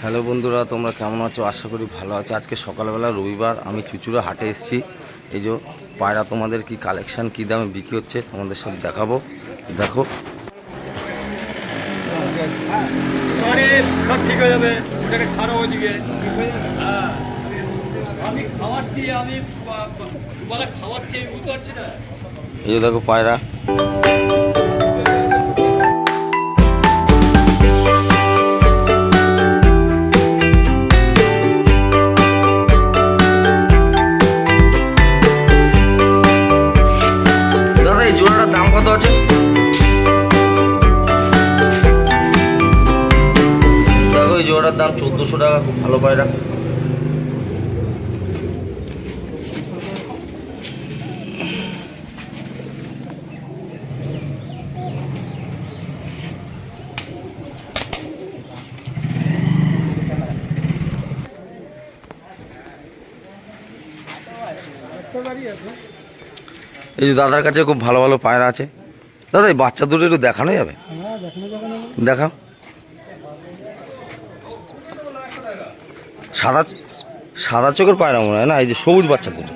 Hello বন্ধুরা তোমরা কেমন আছো? আশা করি ভালো আছো। আজকে সকালবেলা রবিবার আমি চুচুড়া হাটে এসেছি। এই যে পায়রা তোমাদের কি কালেকশন কী দামে বিক্রি হচ্ছে তোমাদের সব দেখাবো। দেখো। ঠিক হয়ে যাবে। ওটাকে ছাড়ো ওইদিকে। আমি খাওয়াচ্ছি আমি বা- বা- দুবেলা খাওয়াচ্ছি বুঝতে পারছি না। এই যে দেখো পায়রা। দেখো দাম চোদ্দোশো টাকা খুব ভালো পায়রা। এই যে দাদার কাছে খুব ভালো ভালো পায়রা আছে। দাদা এই বাচ্চা দুটো একটু দেখানো যাবে? দেখাও। সাদা সাদা চোখের পায়রা মনে হয় না? এই যে সবুজ বাচ্চা দুটো।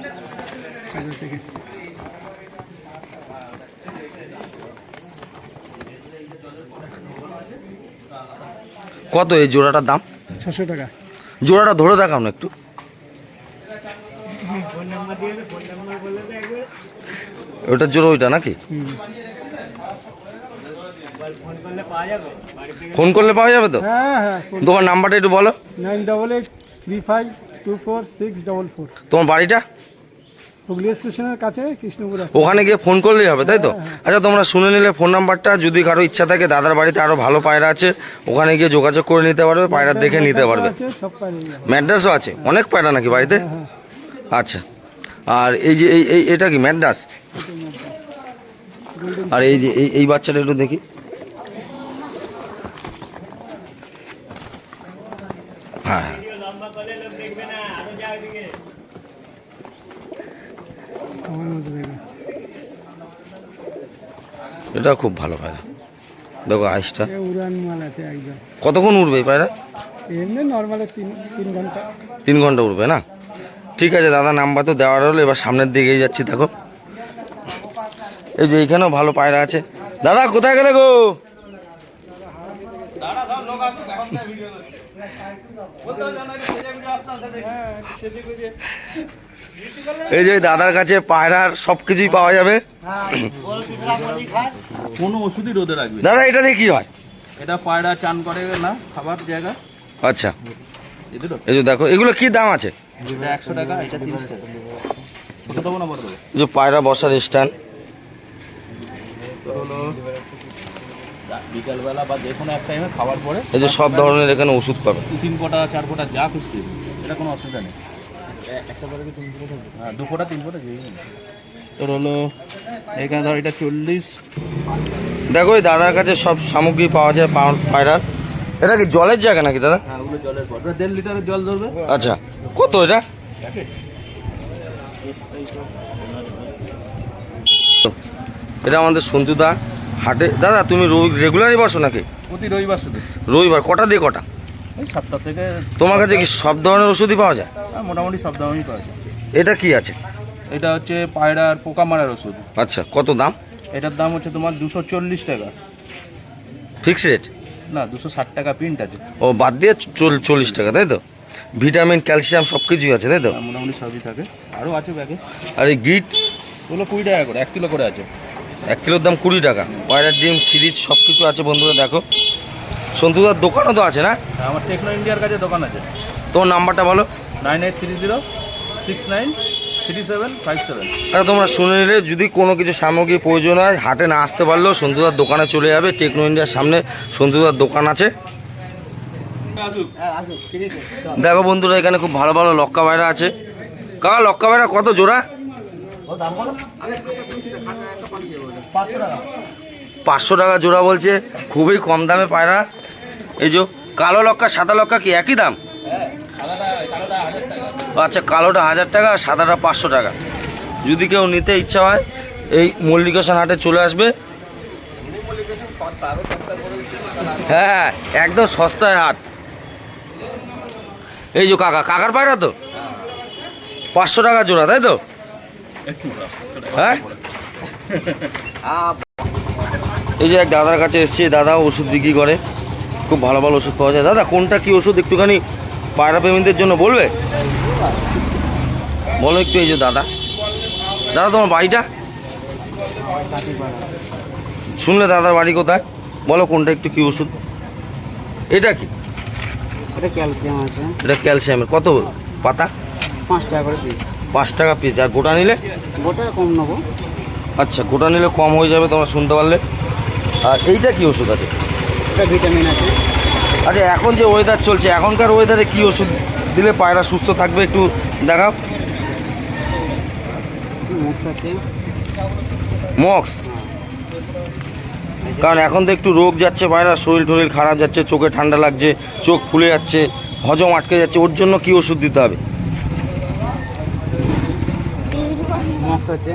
কত এই জোড়াটার দাম? ছশো টাকা। জোড়াটা ধরে দেখাও না একটু। ওটার জোড়া ওইটা নাকি? ফোন করলে পাওয়া যাবে তো? হ্যাঁ হ্যাঁ তোমার নাম্বারটা একটু বলো। Nine double eight three five two four six double four তোমার বাড়িটা? হুগলি স্টেশনের কাছে কৃষ্ণপুর ওখানে গিয়ে ফোন করলেই হবে তাই তো? আচ্ছা তোমরা শুনে নিলে ফোন নাম্বারটা যদি কারও ইচ্ছা থাকে দাদার বাড়িতে আরও ভালো পায়রা আছে ওখানে গিয়ে যোগাযোগ করে নিতে পারবে পায়রা দেখে নিতে পারবে। ম্যাড্রাসও আছে? অনেক পায়রা নাকি বাড়িতে? হ্যাঁ আচ্ছা। আর এই যে এই এটা কি ম্যাড্রাস? আর এই যে এই বাচ্চাটা একটু দেখি হ্যাঁ হ্যাঁ আমার মধ্যে দেখবে এটা খুব ভালো পায়রা দেখো আইসটা। কতক্ষণ উঠবে পায়রা? এমনি নর্মালে তিন ঘণ্টা। তিন ঘণ্টা উঠবে না? ঠিক আছে দাদা নাম্বার তো দেওয়ার হলো এবার সামনের দিকেই যাচ্ছি দেখো। এই যে এইখানেও ভালো পায়রা আছে। দাদা কোথায় গেলে গো? এই যে দাদার কাছে পায়রার সব কিছুই পাওয়া যাবে। কোনো ওষুধই রোদে রাখবে দাদা এটা দিয়ে কি হয়? এটা পায়রা চান করে না খাবার জায়গা। আচ্ছা। এই যে দেখো এগুলো কি দাম আছে? একশো টাকা এটা তিরিশ টাকা। পায়রা বসার স্ট্যান্ড তোর হলো বিকালবেলা বা যে কোনো এক টাইমে খাবার পরে এই যে সব ধরনের এখানে ওষুধ পাবে দু তিন ফোঁটা চার ফোঁটা যা খুশি দেবে এটা কোনো অসুবিধা নেই। একটা পরে কি তিন হ্যাঁ দু ফোঁটা তিন ফোঁটা যেই। তোর হলো এখানে ধর এটা চল্লিশ। দেখো এই দাদার কাছে সব সামগ্রী পাওয়া যায় পায়রার। এটা কি জলের জায়গা নাকি দাদা? হ্যাঁ ওগুলো জলের দেড় লিটারের জল ধরবে। আচ্ছা। কত এটা? এটা আমাদের সন্তুদা হাটে? দাদা তুমি রেগুলারই বসো নাকি? প্রতি রবিবার শুধু। রবিবার কটা দিয়ে কটা? ওই সাতটা থেকে তোমার কাছে কি সব ধরনের ওষুধই পাওয়া যায়? হ্যাঁ, মোটামুটি সব ধরনেরই পাওয়া যায়। এটা কি আছে? এটা হচ্ছে পায়রার পোকা মারার ওষুধ। আচ্ছা কত দাম? এটার দাম হচ্ছে তোমার দুশো চল্লিশ টাকা। ফিক্স রেট না দুশো ষাট টাকা প্রিন্ট আছে। ও বাদ দিয়ে চল- চল্লিশ টাকা তাই তো? ভিটামিন ক্যালসিয়াম সব কিছুই আছে তাই তো? হ্যাঁ, মোটামুটি সবই থাকে। আরও আছে ব্যাগে আর এই গিট? ওগুলো কুড়ি টাকা করে এক কিলো করে আছে। এক কিলোর দাম কুড়ি টাকা। পয়লার ডিম সিরিজ সব কিছু আছে বন্ধুরা দেখো। সন্তুদার দোকানও তো আছে না? হ্যাঁ, আমার টেকনো ইন্ডিয়ার কাছে দোকান আছে। তোমার নাম্বারটা বলো। Nine eight three zero six nine three seven five seven. আচ্ছা তোমরা শুনে নিলে যদি কোনো কিছু সামগ্রী প্রয়োজন হয় হাটে না আসতে পারলেও সন্তুদার দোকানে চলে যাবে। টেকনো ইন্ডিয়ার সামনে সন্তুদার দোকান আছে। দেখো বন্ধুরা এখানে খুব ভালো ভালো লক্কা বাইরা আছে। কাকা লক্কা বাইরা? কত জোড়া? পাঁচশো টাকা। জোড়া বলছে, খুবই কম দামে পায়রা। এই যে কালো লক্কা, সাদা লক্কা কি একই দাম? আচ্ছা কালোটা হাজার টাকা, আর সাদাটা পাঁচশো টাকা। যদি কেউ নিতে ইচ্ছা হয়, এই মল্লিকেশন হাটে চলে আসবে। হ্যাঁ একদম সস্তায় হাট। এই যে কাকা, কাকার পায়রা তো? পাঁচশো টাকা জোড়া, তাই তো? হ্যাঁ? এই যে এক দাদার কাছে এসছি দাদা ওষুধ বিক্রি করে। খুব ভালো ভালো ওষুধ পাওয়া যায়। দাদা কোনটা কি ওষুধ? একটুখানি পায়রা প্রেমীদের জন্য বলবে? বলো একটু এই যে দাদা। দাদা তোমার বাড়িটা? শুনলে দাদার বাড়ি কোথায়? বলো কোনটা একটু কি ওষুধ? এটা কি? এটা ক্যালসিয়াম আছে। এটা ক্যালসিয়ামের। কত পাতা? পাঁচ টাকা করে পিস পাঁচ টাকা পিস আর গোটা নিলে? গোটা কম নেব। আচ্ছা গোটা নিলে কম হয়ে যাবে তোমরা শুনতে পারলে। আর এইটা কি ওষুধ আছে? এটা ভিটামিন আছে। আচ্ছা এখন যে ওয়েদার চলছে এখনকার ওয়েদারে কি ওষুধ দিলে পায়রা সুস্থ থাকবে একটু দেখাও? মুক্স কারণ এখন তো একটু রোগ যাচ্ছে পায়রা শরীর টরিল খারাপ যাচ্ছে চোখে ঠান্ডা লাগছে চোখ ফুলে যাচ্ছে হজম আটকে যাচ্ছে ওর জন্য কি ওষুধ দিতে হবে? আছে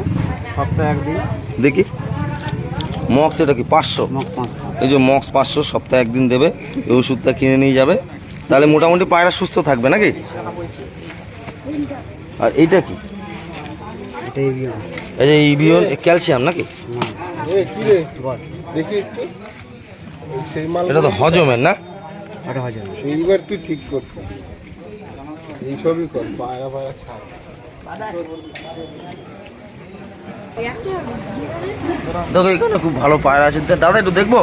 সপ্তাহে একদিন। দেখি। মক্স এটা কি পাঁচশো? পাঁচশো। এই যে মক্স পাঁচশো সপ্তাহে একদিন দেবে এই ওষুধটা কিনে নিয়ে যাবে। তাহলে মোটামুটি পায়রা সুস্থ থাকবে নাকি? আর এইটা কি? এই যে ইভিওন ক্যালসিয়াম নাকি? এটা তো হজমের না? এইবার তুই ঠিক করছিস এইসবই কর পায়রা পায়রা ছাড়। দেখো এখানে খুব ভালো পায়রা আছে। দাদা একটু দেখব?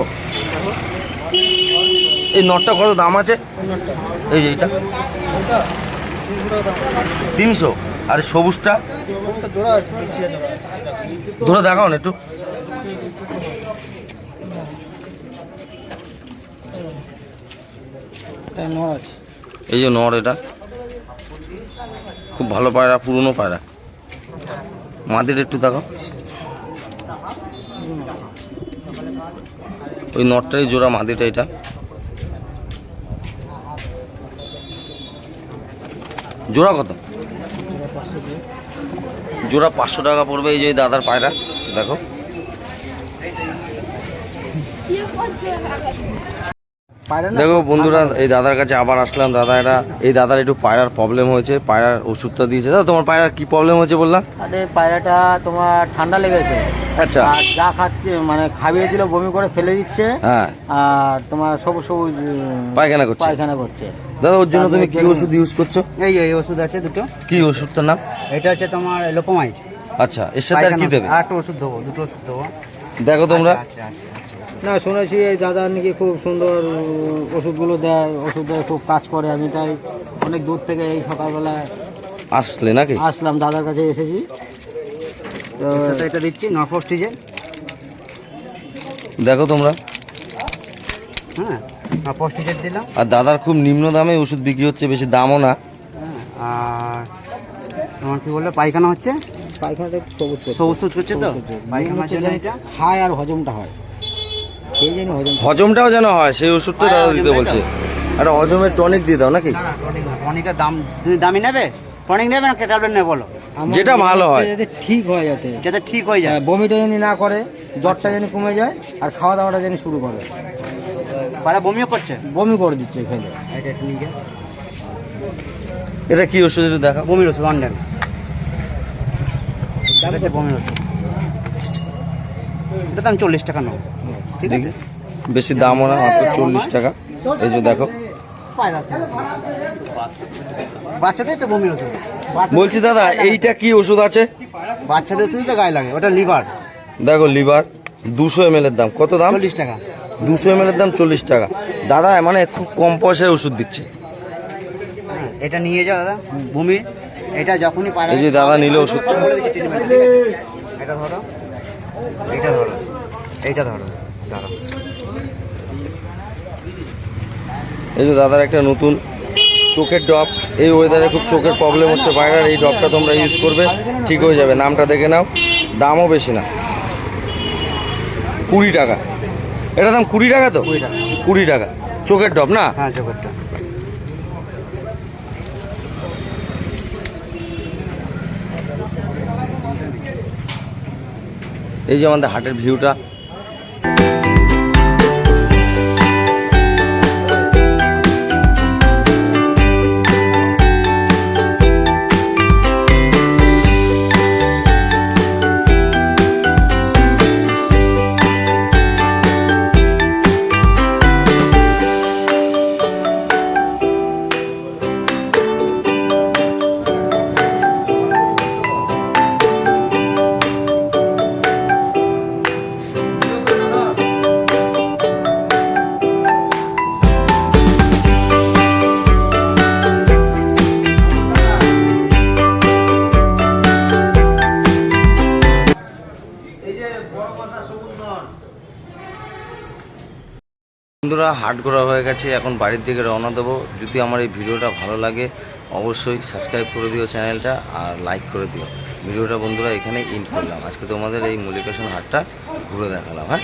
এই নটটা কত দাম আছে? এই যে এইটা। তিনশো। আর সবুজটা? ধরে দেখাও না একটু। এটা এই যে নর এটা। খুব ভালো পায়রা পুরনো পায়রা। মাদের একটু দেখাও ওই নটটাই জোড়া মাদিটা এটা। জোড়া কত? জোড়া পাঁচশো টাকা পড়বে এই যে দাদার পায়রা, দেখো। দেখো বন্ধুরা এই দাদার কাছে আবার আসলাম। দাদা এটা এই দাদার একটু পায়রার প্রবলেম হয়েছে পায়রার ওষুধটা দিয়েছে। দাদা তোমার পায়রার কি প্রবলেম হয়েছে বললাম? আরে পায়রাটা তোমার ঠান্ডা লেগেছে। আচ্ছা। আর যা খাচ্ছে মানে দিল বমি করে ফেলে দিচ্ছে। হ্যাঁ। আর তোমার সবুজ সবুজ পায়খানা করছে। পায়খানা করছে। দাদা ওর জন্য তুমি কি ওষুধ ইউজ করছ? এই এই ওষুধ আছে দুটো। কি ওষুধটার নাম? এটা হচ্ছে তোমার লোকোমাইট আচ্ছা এর সাথে আর কি দেবে? আর একটা ওষুধ দেবো দুটো ওষুধ দেবো। দেখো তোমরা। আচ্ছা আচ্ছা। না শুনেছি এই দাদা নাকি খুব সুন্দর ওষুধগুলো দেয় ওষুধ দেয় খুব কাজ করে। আমি তাই অনেক দূর থেকে এই সকালবেলা আসলে নাকি? আসলাম দাদার কাছে এসেছি। তো এটা দিচ্ছি নফোস্টিজেন দেখো তোমরা। হ্যাঁ নফোস্টিজেন দিলাম। আর দাদার খুব নিম্ন দামে ওষুধ বিক্রি হচ্ছে বেশি দামও না। হ্যাঁ আর তোমার কি বললে পায়খানা হচ্ছে? পায়খানাটা সবুজ সবুজ করছে তো? এটা? খায় আর হজমটা হয়। হজমটাও যেন হয় সেই ওষুধটা হ্যাঁ, দাদা দিতে বলছে। আর হজমের টনিক দিয়ে দাও নাকি? টনিকের দাম তুমি দামি নেবে? টনিক নেবে না ট্যাবলেট নেবে বলো। যেটা ভালো হয়। যাতে ঠিক হয় যাতে। যাতে ঠিক হয়ে যায়। হ্যাঁ, বমিটা যেন না করে জ্বরটা যেন কমে যায় আর খাওয়া দাওয়াটা যেন শুরু করে। পাড়া বমিও করছে? বমি করে দিচ্ছে খেলে এটা। এটা কি ওষুধ একটু দেখাও? বমির ওষুধ লন্ডন এটা হচ্ছে বমির ওষুধ। এটা দাম চল্লিশ টাকা নাও। ঠিক আছে? বেশি দামও না মাত্র চল্লিশ টাকা। এই যে দেখো। বাচ্চাদের তো বমির ওষুধ বলছি দাদা এইটা কি ওষুধ আছে? বাচ্চাদের ওষুধ তো গায়ে লাগে ওটা লিভার। দেখো লিভার। দুশো এম এর দাম। কত দাম? চল্লিশ টাকা। দুশো এম এর দাম চল্লিশ টাকা। দাদা মানে খুব কম পয়সায় ওষুধ দিচ্ছে। হ্যাঁ, এটা নিয়ে যাও দাদা বমি। এটা যখনই এই যে দাদা নিলে ওষুধটা। আছে? এটা ধরো। এইটা ধরো। এইটা ধরো। এই যে দাদার একটা নতুন চোখের ড্রপ এই ওয়েদারে খুব চোখের প্রবলেম হচ্ছে বাইরের এই ড্রপটা তোমরা ইউজ করবে ঠিক হয়ে যাবে। নামটা দেখে নাও দামও বেশি না। কুড়ি টাকা। এটা দাম কুড়ি টাকা তো? কুড়ি টাকা। চোখের ড্রপ না? হ্যাঁ এই যে আমাদের হাটের ভিউটা বন্ধুরা, হাট ঘোরা হয়ে গেছে। এখন বাড়ির দিকে রওনা দেবো। যদি আমার এই ভিডিওটা ভালো লাগে, অবশ্যই সাবস্ক্রাইব করে দিও চ্যানেলটা আর লাইক করে দিও। ভিডিওটা বন্ধুরা এখানে ইন করলাম। আজকে তোমাদের এই মল্লিকাশন হাটটা ঘুরে দেখালাম হ্যাঁ?